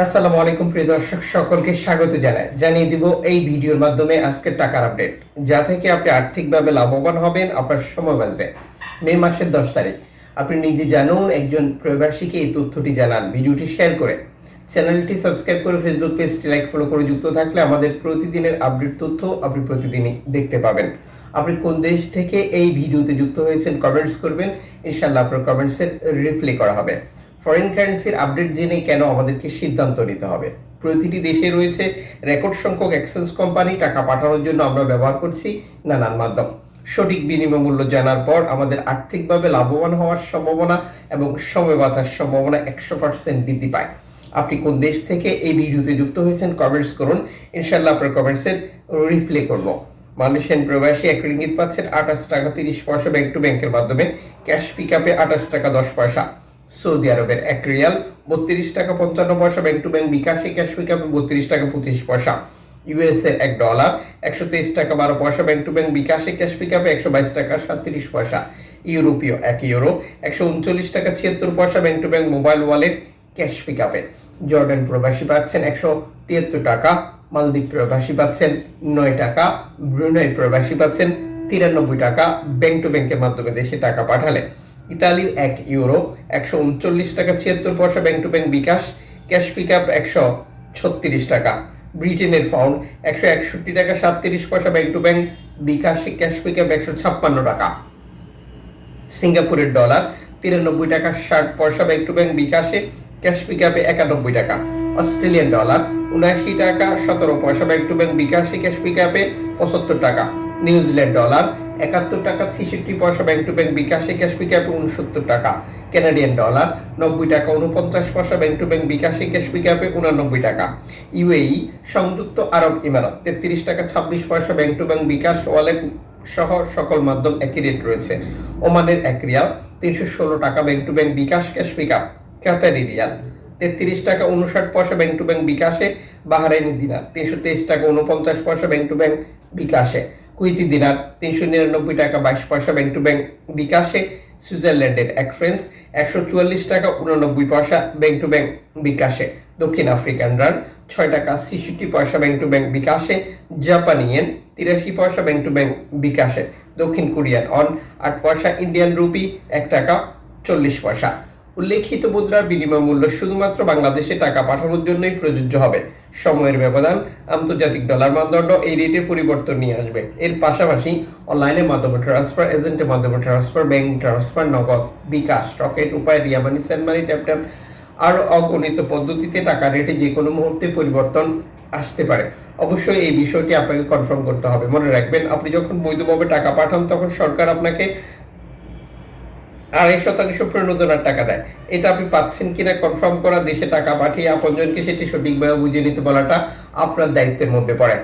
আসসালামু আলাইকুম, প্রিয় দর্শক, সকলকে স্বাগত জানাই। জানিয়ে দিব এই ভিডিওর মাধ্যমে আজকের টাকার আপডেট। যা থেকে আপনি আর্থিকভাবে লাভবান হবেন, আপনার সময় বাঁচবে। মে মাসের দশ তারিখ। আপনি নিজে জানুন, একজন প্রবাসীকে এই তথ্যটি জানান, ভিডিওটি শেয়ার করে। চ্যানেলটি সাবস্ক্রাইব করে ফেসবুক পেজটি লাইক, ফলো করে যুক্ত থাকলে আমাদের প্রতিদিনের আপডেট তথ্য আপনি প্রতিদিনই দেখতে পাবেন। আপনি কোন দেশ থেকে এই ভিডিওতে যুক্ত হয়েছেন, কমেন্টস করবেন। ইনশাল্লাহ আপনার কমেন্টসের রিপ্লাই করা হবে। ফরেন কারেন্সির আপডেট জেনে কেন আমাদেরকে সিদ্ধান্ত নিতে হবে? প্রতিটি দেশে রয়েছে রেকর্ড সংখ্যক এক্সচেঞ্জ কোম্পানি টাকা পাঠানোর জন্য আমরা ব্যবহার করছি নানান মাধ্যম। সঠিক বিনিময় মূল্য জানার পর আমাদের আর্থিকভাবে লাভবান হওয়ার সম্ভাবনা এবং সময় বাঁচার সম্ভাবনা একশো পার্সেন্ট বৃদ্ধি পায়। আপনি কোন দেশ থেকে এই ভিডিওতে যুক্ত হয়েছেন কমেন্টস করুন। ইনশাল্লাহ আপনার কমেন্টসের রিপ্লে করব। মালয়েশিয়ান প্রবাসী এক রিঙ্গিত পাচ্ছেন আঠাশ টাকা তিরিশ পয়সা ব্যাংক টু ব্যাংকের মাধ্যমে। ক্যাশ পিক আপে আঠাশ টাকা দশ পয়সা। সৌদি আরবের এক রিয়াল, বত্রিশ টাকা পঞ্চান্ন পয়সা, ব্যাংক টু ব্যাংক বিকাশে, ক্যাশ পিক আপে বত্রিশ টাকা পঁচিশ পয়সা। ইউএস এর এক ডলার, একশো তেইশ টাকা বারো পয়সা, ব্যাংক টু ব্যাংক বিকাশে, ক্যাশ পিক আপে একশো বাইশ টাকা সাতত্রিশ পয়সা। ইউরোপীয় এক ইউরো, একশো উনচল্লিশ টাকা ছিয়াত্তর পয়সা, bank to bank mobile wallet, cash pick আপে জর্ডান প্রবাসী পাচ্ছেন একশো তিয়াত্তর টাকা, মালদ্বীপ প্রবাসী পাচ্ছেন নয় টাকা, ব্রুনাই প্রবাসী পাচ্ছেন তিরানব্বই টাকা, ব্যাংক টু ব্যাংকের মাধ্যমে দেশে টাকা পাঠালে। ইতালির এক ইউরো, একশো উনচল্লিশ টাকা ছিয়াত্তর পয়সা bank to bank bKash, cash pick up একশো ছত্রিশ টাকা। ব্রিটেনের ফাউন্ড একশো একষট্টি টাকা সাতত্রিশ পয়সা ব্যাংক টু ব্যাংক বিকাশে ক্যাশ পিক আপ একশো ছাপ্পান্ন টাকা। সিঙ্গাপুরের ডলার তিরানব্বই টাকা ষাট পয়সা ব্যাংক টু ব্যাংক বিকাশে ক্যাশ পিক আপে একানব্বই টাকা। অস্ট্রেলিয়ান ডলার উনআশি টাকা সতেরো পয়সা ব্যাংক টু ব্যাংক বিকাশে ক্যাশ পিক আপে পঁচাত্তর টাকা। নিউজিল্যান্ড ডলার একাত্তর টাকা, ছেষট্টি পয়সা ব্যাংক টু ব্যাংক বিকাশে ক্যাশ পিক আপে উনসত্তর টাকা কানাডিয়ান ডলার নব্বই টাকা, উনপঞ্চাশ পয়সা ব্যাংক টু ব্যাংক বিকাশে ক্যাশ পিক আপে উনানব্বই টাকা। ইউএই সংযুক্ত আরব ইমারত, তেত্রিশ টাকা, ছাব্বিশ পয়সা bank to bank bKash wallet সহ সকল মাধ্যম একই রেট রয়েছে। ওমানের এক রিয়াল, তিনশো ষোলো টাকা bank to bank bKash cash pick up Qatari রিয়াল। তেত্রিশ টাকা, উনষাট পয়সা ব্যাংক টু ব্যাংক বিকাশে বাহারাইনি দিনার, তিনশো তেইশ টাকা, উনপঞ্চাশ পয়সা ব্যাংক টু ব্যাংক বিকাশে। কুইতি দিনার তিনশো নিরানব্বই টাকা বাইশ পয়সা ব্যাংক টু ব্যাংক বিকাশে সুইজারল্যান্ডের এক ফ্রেন্স একশো চুয়াল্লিশ টাকা উননব্বই পয়সা ব্যাংক টু ব্যাংক বিকাশে। দক্ষিণ আফ্রিকান রান, ছয় টাকা ছেষট্টি পয়সা ব্যাংক টু ব্যাংক বিকাশে। জাপানি ইয়েন, তিরাশি পয়সা ব্যাংক টু ব্যাংক বিকাশে। দক্ষিণ কোরিয়ান অন, আট পয়সা ইন্ডিয়ান রুপি, এক টাকা চল্লিশ পয়সা। উল্লেখিত মুদ্রার বিনিময় মূল্য শুধুমাত্র বাংলাদেশে টাকা পাঠানোর জন্যই প্রযোজ্য হবে। সময়ের ব্যবধান, আন্তর্জাতিক ডলার মানদণ্ড এই রেটের পরিবর্তন নিয়ে আসবে। এর পাশাপাশি অনলাইনের মাধ্যমে ট্রান্সফার এজেন্টের মাধ্যমে ট্রান্সফার ব্যাংক ট্রান্সফার নগদ বিকাশ রকেট উপায় রিয়ামানি সেনমানি ট্যাপ ট্যাপ আরও অগণিত পদ্ধতিতে টাকা রেটে যে কোনো মুহূর্তে পরিবর্তন আসতে পারে। অবশ্যই এই বিষয়টি আপনাকে কনফার্ম করতে হবে। মনে রাখবেন, আপনি যখন বৈধভাবে টাকা পাঠান, তখন সরকার আপনাকে আড়াই শতাংশ প্রণোদনার টাকা দেয়। এটা আপনি পাচ্ছেন কিনা কনফার্ম করা, দেশে টাকা পাঠিয়ে আপনজনকে সেটি সঠিকভাবে বুঝিয়ে নিতে বলাটা আপনার দায়িত্বের মধ্যে পড়ে।